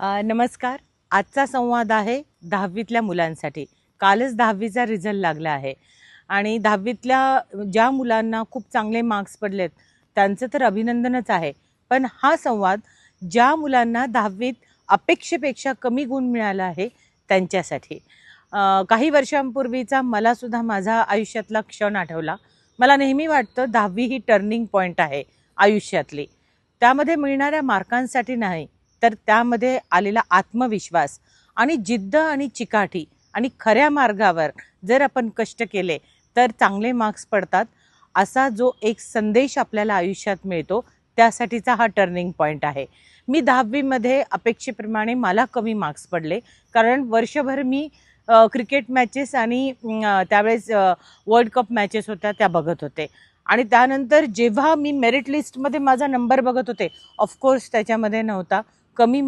नमस्कार. आजचा संवाद आहे दहावीतल्या मुलांसाठी. कालच दहावीचा रिझल्ट लागला आहे. आणि दहावीतल्या ज्या मुलांना खूप चांगले मार्क्स पडलेत त्यांचं तर अभिनंदनच आहे. पण हा संवाद ज्या मुलांना दहावीत अपेक्षेपेक्षा कमी गुण मिळाला आहे त्यांच्यासाठी. काही वर्षांपूर्वीचा मलासुद्धा माझा आयुष्यातला क्षण आठवला. मला नेहमी वाटतं दहावी ही टर्निंग पॉईंट आहे आयुष्यातली. त्यामध्ये मिळणाऱ्या मार्कांसाठी नाही तर त्यामध्ये आलेला आत्मविश्वास आणि जिद्द आणि चिकाटी आणि खऱ्या मार्गावर जर आपण कष्ट केले तर चांगले मार्क्स पडतात. असा जो एक संदेश आपल्याला आयुष्यात मिळतो त्यासाठीचा हा टर्निंग पॉईंट आहे. मी दहावीमध्ये अपेक्षेप्रमाणे मला कमी मार्क्स पडले कारण वर्षभर मी क्रिकेट मॅचेस आणि त्यावेळेस वर्ल्ड कप मॅचेस होत्या त्या बघत होते. आणि त्यानंतर जेव्हा मी मेरिट लिस्टमध्ये माझा नंबर बघत होते ऑफकोर्स त्याच्यामध्ये नव्हता. कमी